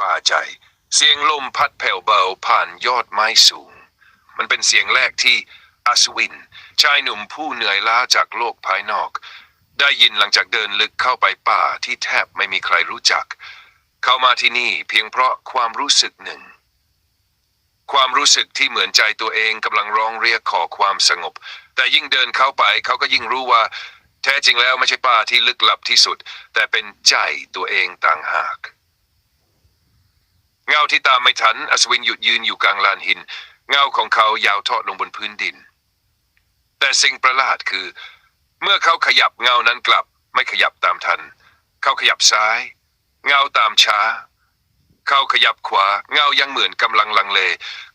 ป่าใจ เสียงลมพัดแผ่วเบาผ่านยอดไม้สูง มันเป็นเสียงแรกที่อัศวิน ชายหนุ่มผู้เหนื่อยล้าจากโลกภายนอก ได้ยินหลังจากเดินลึกเข้าไปป่าที่แทบไม่มีใครรู้จัก เข้ามาที่นี่เพียงเพราะความรู้สึกหนึ่ง ความรู้สึกที่เหมือนใจตัวเองกำลังร้องเรียกขอความสงบ แต่ยิ่งเดินเข้าไปเขาก็ยิ่งรู้ว่า แท้จริงแล้วไม่ใช่ป่าที่ลึกลับที่สุด แต่เป็นใจตัวเองต่างหาก เงาที่ตามไม่ทัน อัศวินหยุดยืนอยู่กลางลานหิน เงาของเขายาวทอดลงบนพื้นดิน แต่สิ่งประหลาดคือ เมื่อเขาขยับเงานั้นกลับ ไม่ขยับตามทัน เขาขยับซ้าย เงาตามช้า เขาขยับขวา เงายังเหมือนกำลังลังเล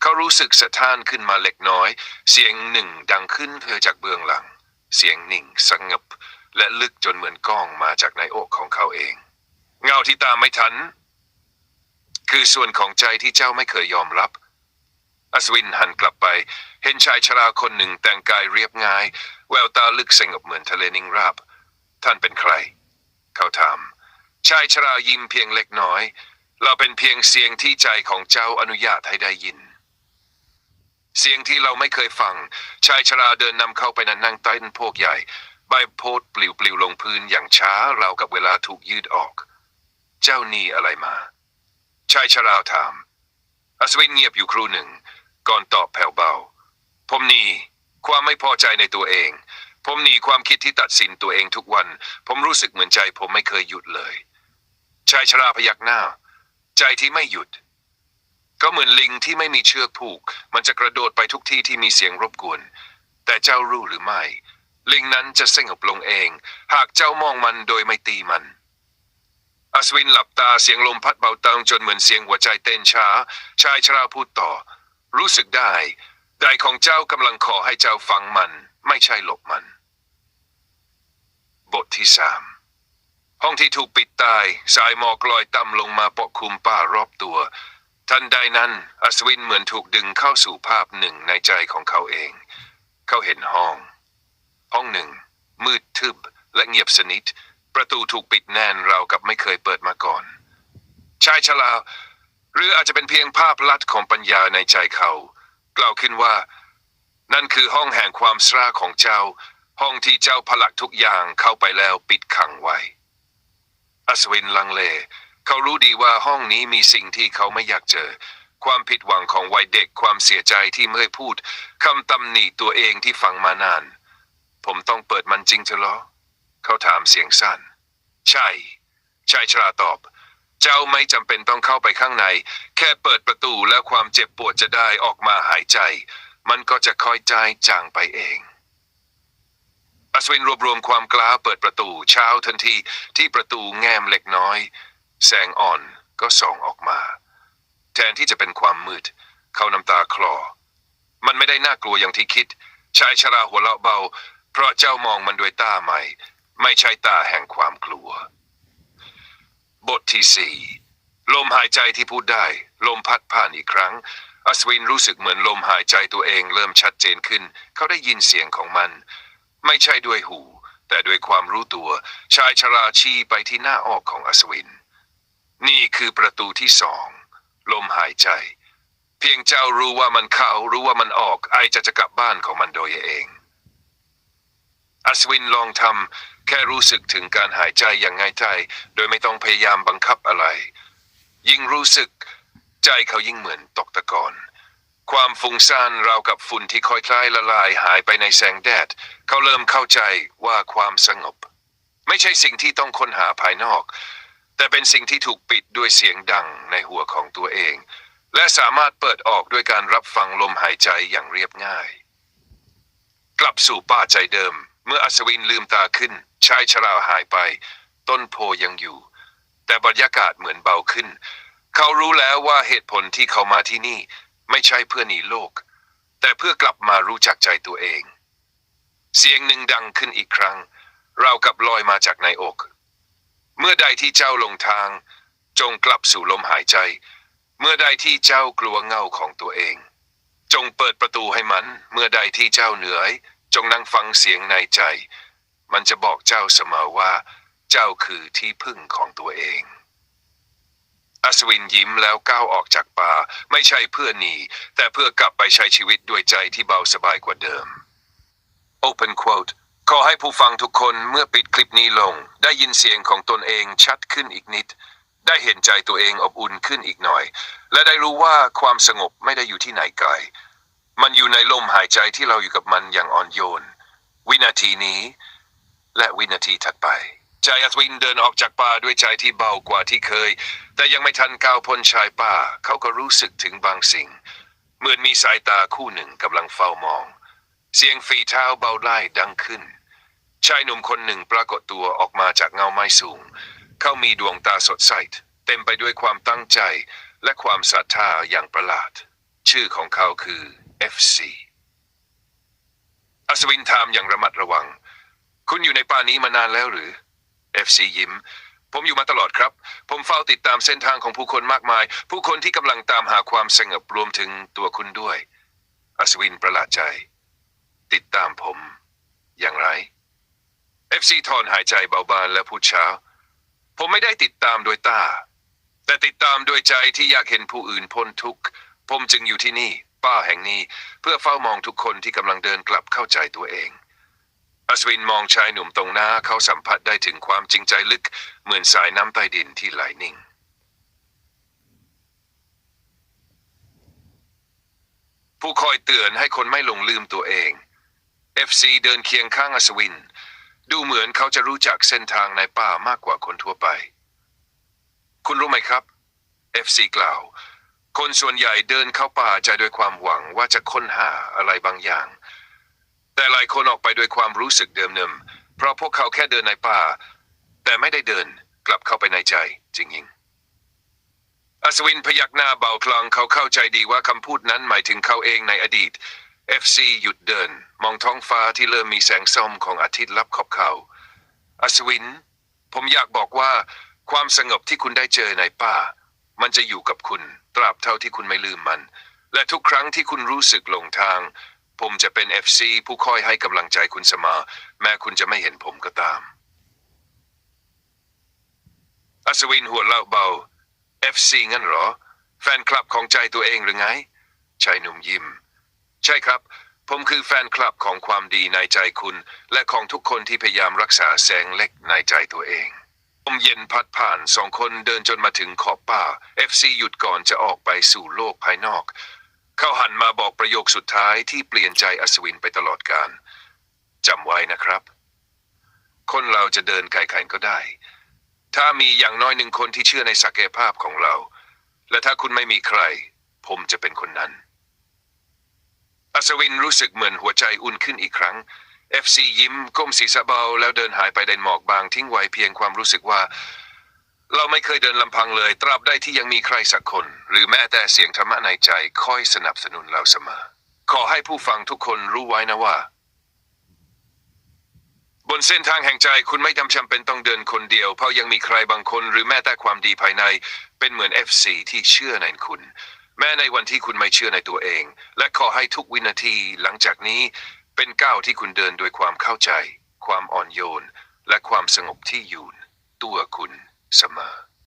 เขารู้สึกสะท้านขึ้นมาเล็กน้อย เสียงหนึ่งดังขึ้นเธอจากเบื้องหลัง เสียงหนิ่งสงบและลึกจนเหมือนก้องมาจากในอกของเขาเอง เงาที่ตามไม่ทัน คือส่วนของใจที่เจ้าไม่เคยยอมรับ อัศวินหันกลับไป เห็นชายชราคนหนึ่งแต่งกายเรียบง่าย แววตาลึกสงบเหมือนทะเลนิ่งราบ ท่านเป็นใคร เขาถาม ชายชรายิ้มเพียงเล็กน้อย เราเป็นเพียงเสียงที่ใจของเจ้าอนุญาตให้ได้ยิน เสียงที่เราไม่เคยฟัง ชายชราเดินนำเข้าไปนั่งนั่งใต้ต้นโพกใหญ่ใบโพดปลิวปลิวลงพื้นอย่างช้าราวกับเวลาถูกยืดออก เจ้านี่อะไรมา ชายชราถาม อัศวินเงียบอยู่ครู่หนึ่ง ก่อนตอบแผ่วเบา ผมหนีความไม่พอใจในตัวเอง ผมหนีความคิดที่ตัดสินตัวเองทุกวัน ผมรู้สึกเหมือนใจ ผมไม่เคยหยุดเลย ชายชราพยักหน้า ใจที่ไม่หยุด ก็เหมือนลิงที่ไม่มีเชือกผูก มันจะกระโดดไปทุกที่ที่มีเสียงรบกวน แต่เจ้ารู้หรือไม่ ลิงนั้นจะสงบลงเอง หากเจ้ามองมันโดยไม่ตีมัน อัศวินหลับตาเสียงลมพัดเบาตังจนเหมือนเสียงหัวใจเต้นช้า ชายชราพูดต่อ รู้สึกได้ใจของเจ้ากำลังขอให้เจ้าฟังมัน ไม่ใช่หลบมัน บทที่สามห้องที่ถูกปิดตาย สายหมอกลอยต่ำลงมาปกคลุมป่ารอบตัว ทันใดนั้น อัศวินเหมือนถูกดึงเข้าสู่ภาพหนึ่งในใจของเขาเอง เขาเห็นห้อง ห้องหนึ่ง มืดทึบและเงียบสนิท ประตูถูกปิดแน่นราวกับไม่เคยเปิดมาก่อน ชายชราหรืออาจจะเป็นเพียงภาพลัดของปัญญาในใจเขา กล่าวขึ้นว่า นั่นคือห้องแห่งความสราของเจ้า ห้องที่เจ้าผลักทุกอย่างเข้าไปแล้วปิดขังไว้ อัศวินลังเล เขารู้ดีว่าห้องนี้มีสิ่งที่เขาไม่อยากเจอ ความผิดหวังของวัยเด็กความเสียใจที่ไม่พูดคำตำหนิตัวเองที่ฟังมานาน ผมต้องเปิดมันจริงเถอะเหรอ เขาถามเสียงสั้น ใช่ ชายชราตอบ เจ้าไม่จำเป็นต้องเข้าไปข้างใน แค่เปิดประตูแล้วความเจ็บปวดจะได้ออกมาหายใจ มันก็จะค่อยจายจางไปเองอัศวินรวบรวมความกล้าเปิดประตูเช้าทันทีที่ประตูแง้มเล็กน้อย แสงอ่อนก็ส่องออกมา แทนที่จะเป็นความมืด เขาน้ำตาคลอ มันไม่ได้น่ากลัวอย่างที่คิด ชายชราหัวเราะเบา เพราะเจ้ามองมันด้วยตาใหม่ ไม่ใช่ตาแห่งความกลัว บทที่สี่ลมหายใจที่พูดได้ ลมพัดผ่านอีกครั้ง อัศวินรู้สึกเหมือนลมหายใจตัวเองเริ่มชัดเจนขึ้น เขาได้ยินเสียงของมัน ไม่ใช่ด้วยหู แต่ด้วยความรู้ตัว ชายชราชี้ไปที่หน้าออกของอัศวิน นี่คือประตูที่สองลมหายใจ เพียงเจ้ารู้ว่ามันเข้ารู้ว่ามันออก ไอจะจะกลับบ้านของมันโดยเอง อัศวินลองทำแค่รู้สึกถึงการหายใจอย่างง่ายใจโดยไม่ต้องพยายามบังคับอะไร ยิ่งรู้สึกใจเขายิ่งเหมือนตกตะกอนความฟุ้งซ่านราวกับฝุ่นที่ค่อยคล้ายละลายหายไปในแสงแดด เขาเริ่มเข้าใจว่าความสงบ ไม่ใช่สิ่งที่ต้องค้นหาภายนอก แต่เป็นสิ่งที่ถูกปิดด้วยเสียงดังในหัวของตัวเอง และสามารถเปิดออกด้วยการรับฟังลมหายใจอย่างเรียบง่าย กลับสู่ป่าใจเดิม เมื่ออัศวินลืมตาขึ้น ชายชราหายไป ต้นโพยังอยู่ แต่บรรยากาศเหมือนเบาขึ้น เขารู้แล้วว่าเหตุผลที่เขามาที่นี่ ไม่ใช่เพื่อหนีโลก แต่เพื่อกลับมารู้จักใจตัวเอง เสียงหนึ่งดังขึ้นอีกครั้ง เราวกับลอยมาจากในอก เมื่อใดที่เจ้าลงทาง จงกลับสู่ลมหายใจ เมื่อใดที่เจ้ากลัวเงาของตัวเอง จงเปิดประตูให้มัน เมื่อใดที่เจ้าเหนื่อย จงนั่งฟังเสียงในใจ มันจะบอกเจ้าเสมอว่า เจ้าคือที่พึ่งของตัวเอง อัศวินยิ้มแล้วก้าวออกจากป่าไม่ใช่เพื่อหนี แต่เพื่อกลับไปใช้ชีวิตด้วยใจที่เบาสบายกว่าเดิม Open quote ขอให้ผู้ฟังทุกคนเมื่อปิดคลิปนี้ลง ได้ยินเสียงของตนเองชัดขึ้นอีกนิด ได้เห็นใจตัวเองอบอุ่นขึ้นอีกหน่อย และได้รู้ว่าความสงบไม่ได้อยู่ที่ไหนไกล มันอยู่ในลมหายใจที่เราอยู่กับมันอย่างอ่อนโยน วินาทีนี้ และวินาทีถัดไปใจอัศวินเดินออกจากป่าด้วยใจที่เบากว่าที่เคย แต่ยังไม่ทันก้าวพ้นชายป่า เขาก็รู้สึกถึงบางสิ่ง เหมือนมีสายตาคู่หนึ่งกำลังเฝ้ามอง เสียงฝีเท้าเบาไล่ดังขึ้น ชายหนุ่มคนหนึ่งปรากฏตัวออกมาจากเงาไม้สูง เขามีดวงตาสดใสเต็มไปด้วยความตั้งใจและความศรัทธาอย่างประหลาด ชื่อของเขาคือ FC อัศวินถามอย่างระมัดระวัง คุณอยู่ในป่านี้มานานแล้วหรือ FC ยิ้ม ผมอยู่มาตลอดครับ ผมเฝ้าติดตามเส้นทางของผู้คนมากมาย ผู้คนที่กำลังตามหาความสงบรวมถึงตัวคุณด้วย อัศวินประหลาดใจ ติดตามผม อย่างไร FC ถอนหายใจเบาบานและพูดช้า ผมไม่ได้ติดตามโดยตา แต่ติดตามโดยใจที่อยากเห็นผู้อื่นพ้นทุกข์ผมจึงอยู่ที่นี่ ป้าแห่งนี้ เพื่อเฝ้ามองทุกคนที่กำลังเดินกลับเข้าใจตัวเอง อัศวินมองชายหนุ่มตรงหน้าเขาสัมผัสได้ถึงความจริงใจลึก เหมือนสายน้ำใต้ดินที่ไหลนิ่ง ผู้คอยเตือนให้คนไม่หลงลืมตัวเอง FC เดินเคียงข้างอัศวิน ดูเหมือนเขาจะรู้จักเส้นทางในป่ามากกว่าคนทั่วไป คุณรู้ไหมครับ FC กล่าว คนส่วนใหญ่เดินเข้าป่าใจด้วยความหวังว่าจะค้นหาอะไรบางอย่าง แต่หลายคนออกไปด้วยความรู้สึกเดิมๆเพราะพวกเขาแค่เดินในป่า แต่ไม่ได้เดินกลับเข้าไปในใจ จริงๆอัศวินพยักหน้าเบาคลางเขาเข้าใจดีว่าคำพูดนั้นหมายถึงเขาเองในอดีต FC หยุดเดิน มองท้องฟ้าที่เริ่มมีแสงส้มของอาทิตย์ลับขอบเขาอัศวิน ผมอยากบอกว่าความสงบที่คุณได้เจอในป่า มันจะอยู่กับคุณ ตราบเท่าที่คุณไม่ลืมมัน และทุกครั้งที่คุณรู้สึกหลงทาง ผมจะเป็น FC ผู้คอยให้กำลังใจคุณเสมอแม้คุณจะไม่เห็นผมก็ตาม อัศวินหัวเราเบา FC งั้นเหรอ แฟนคลับของใจตัวเองหรือไงชายหนุ่มยิ้ม ใช่ครับ ผมคือแฟนคลับของความดีในใจคุณ และของทุกคนที่พยายามรักษาแสงเล็กในใจตัวเองผมเย็นพัดผ่านสองคนเดินจนมาถึงขอบป่า FC หยุดก่อนจะออกไปสู่โลกภายนอก เขาหันมาบอกประโยคสุดท้ายที่เปลี่ยนใจอัศวินไปตลอดกาลจำไว้นะครับ คนเราจะเดินไกลๆก็ได้ ถ้ามีอย่างน้อยหนึ่งคนที่เชื่อในศักยภาพของเรา และถ้าคุณไม่มีใคร ผมจะเป็นคนนั้น อัศวินรู้สึกเหมือนหัวใจอุ่นขึ้นอีกครั้ง FC ยิ้มก้มศีรษะเบาแล้วเดินหายไปในหมอกบางทิ้งไว้เพียงความรู้สึกว่า เราไม่เคยเดินลำพังเลย ตราบใดที่ยังมีใครสักคน หรือแม้แต่เสียงธรรมะในใจคอยสนับสนุนเราเสมอ ขอให้ผู้ฟังทุกคนรู้ไว้นะว่า บนเส้นทางแห่งใจคุณไม่จำเป็นต้องเดินคนเดียว เพราะยังมีใครบางคน หรือแม้แต่ความดีภายใน เป็นเหมือน FC ที่เชื่อในคุณ แม้ในวันที่คุณไม่เชื่อในตัวเอง และขอให้ทุกวินาทีหลังจากนี้ เป็นก้าวที่คุณเดินโดยความเข้าใจ ความอ่อนโยน และความสงบที่อยู่ตัวคุณ เสมอ